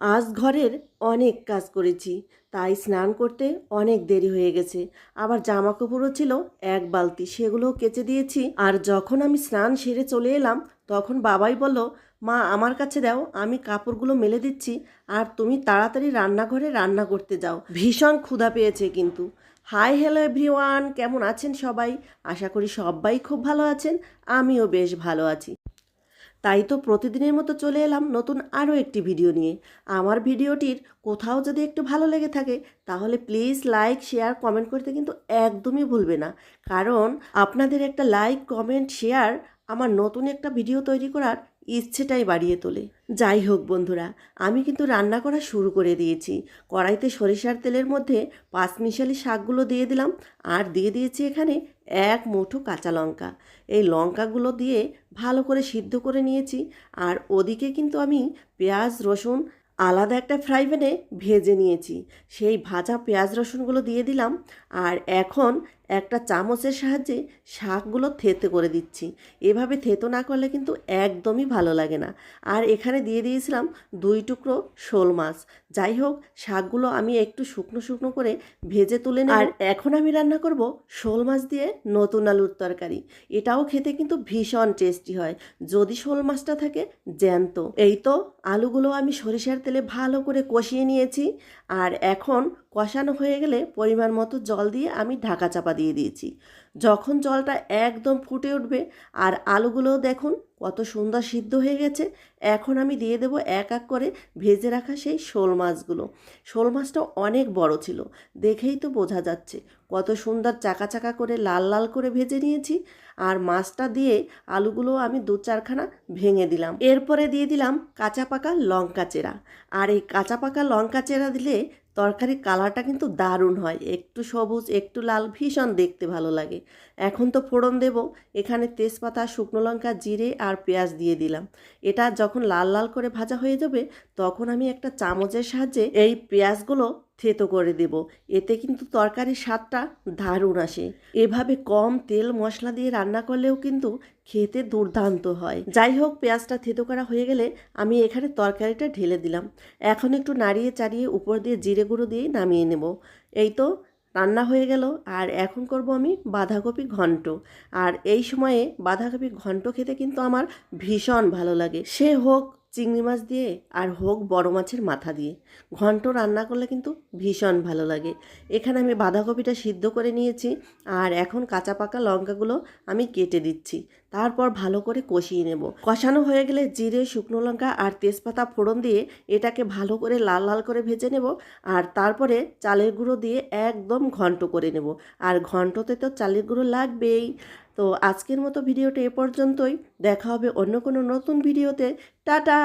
আজ ঘরের অনেক কাজ করেছি, তাই স্নান করতে অনেক দেরি হয়ে গেছে। আবার জামা কাপড়ও ছিল এক বালতি, সেগুলোও কেচে দিয়েছি। আর যখন আমি স্নান সেরে চলে এলাম, তখন বাবাই বলল, মা, আমার কাছে দাও, আমি কাপড়গুলো মেলে দিচ্ছি, আর তুমি তাড়াতাড়ি রান্নাঘরে রান্না করতে যাও। ভীষণ ক্ষুধা পেয়েছে কিন্তু। হাই, হ্যালো এভরিওয়ান, কেমন আছেন সবাই? আশা করি সবাই খুব ভালো আছেন, আমিও বেশ ভালো আছি। তাই তো প্রতিদিনের মতো চলে এলাম নতুন আরও একটি ভিডিও নিয়ে। আমার ভিডিওটির কোথাও যদি একটু ভালো লেগে থাকে, তাহলে প্লিজ লাইক, শেয়ার, কমেন্ট করতে কিন্তু একদমই ভুলবে না। কারণ আপনাদের একটা লাইক, কমেন্ট, শেয়ার আমার নতুন একটা ভিডিও তৈরি করার ইচ্ছেটাই বাড়িয়ে তোলে। যাই হোক বন্ধুরা, আমি কিন্তু রান্না করা শুরু করে দিয়েছি। কড়াইতে সরিষার তেলের মধ্যে পাঁচমিশালি শাকগুলো দিয়ে দিলাম আর দিয়ে দিয়েছি এখানে এক মুঠো কাঁচা লঙ্কা। এই লঙ্কাগুলো দিয়ে ভালো করে সিদ্ধ করে নিয়েছি আর ওদিকে কিন্তু আমি পেঁয়াজ, রসুন, আলাদা একটা ফ্রাই ভেজে নিয়েছি। সেই ভাজা পেঁয়াজ, রসুনগুলো দিয়ে দিলাম আর এখন একটা চামচের সাহায্যে শাকগুলো থেতে করে দিচ্ছি। এভাবে থেতো না করলে কিন্তু একদমই ভালো লাগে না। আর এখানে দিয়ে দিয়েছিলাম দুই টুকরো শোল মাছ। যাই হোক, শাকগুলো আমি একটু শুকনো শুকনো করে ভেজে তুলে নেব। আর এখন আমি রান্না করব শোল মাছ দিয়ে নতুন আলুর তরকারি। এটাও খেতে কিন্তু ভীষণ টেস্টি হয়। যদি শোল মাছটা থাকে, জ্যান্ত। এই তো আলুগুলো আমি সরিষার তেলে ভালো করে কষিয়ে নিয়েছি। আর এখন কষানো হয়ে গেলে পরিমাণ মতো জল দিয়ে আমি ঢাকা চাপা দিয়ে দিয়েছি। যখন জলটা একদম ফুটে উঠবে, আর আলুগুলোও দেখুন কত সুন্দর সিদ্ধ হয়ে গেছে, এখন আমি দিয়ে দেবো এক এক করে ভেজে রাখা সেই শোল মাছগুলো। শোল মাছটা অনেক বড় ছিল, দেখেই তো বোঝা যাচ্ছে। কত সুন্দর চাকা চাকা করে লাল লাল করে ভেজে নিয়েছি, আর মাছটা দিয়ে আলুগুলো আমি দু চারখানা ভেঙে দিলাম। এরপরে দিয়ে দিলাম কাঁচা পাকা লঙ্কা চেরা। আর এই কাঁচা পাকা লঙ্কা চেরা দিলে তরকারির কালারটা কিন্তু দারুণ হয়। একটু সবুজ, একটু লাল, ভীষণ দেখতে ভালো লাগে। এখন তো ফোড়ন দেব। এখানে তেজপাতা, শুকনো লঙ্কা, জিরে আর পেঁয়াজ দিয়ে দিলাম। এটা যখন লাল লাল করে ভাজা হয়ে যাবে, তখন আমি একটা চামচের সাহায্যে এই পেঁয়াজগুলো থেতো করে দেব। এতে কিন্তু তরকারির স্বাদটা দারুণ আসে। এভাবে কম তেল মশলা দিয়ে রান্না করলেও কিন্তু খেতে দুর্দান্ত হয়। যাই হোক, পেঁয়াজটা থেতো করা হয়ে গেলে আমি এখানে তরকারিটা ঢেলে দিলাম। এখন একটু নাড়িয়ে চাড়িয়ে উপর দিয়ে জিরে গুঁড়ো দিয়ে নামিয়ে নেব। এই তো রান্না হয়ে গেল। আর এখন করব আমি বাঁধাকপি ঘন্ট। আর এই সময়ে বাঁধাকপি ঘন্ট খেতে কিন্তু আমার ভীষণ ভালো লাগে। সে হোক চিংড়ি মাছ দিয়ে আর হোক বড় মাছের মাথা দিয়ে। ঘন্ট রান্না করলে কিন্তু ভীষণ ভালো লাগে। এখানে আমি বাঁধাকপিটা সিদ্ধ করে নিয়েছি আর এখন কাঁচা পাকা লঙ্কাগুলো আমি কেটে দিচ্ছি। তারপর ভালো করে কষিয়ে নেব। কষানো হয়ে গেলে জিরে, শুকনো লঙ্কা আর তেজপাতা ফোড়ন দিয়ে এটাকে ভালো করে লাল লাল করে ভেজে নেব আর তারপরে চালের গুঁড়ো দিয়ে একদম ঘন্ট করে নেব। আর ঘন্টতে তো চালের গুঁড়ো লাগবেই। তো আজকের মতো ভিডিওটা এ পর্যন্তই। দেখা হবে অন্য কোনো নতুন ভিডিওতে। টাটা!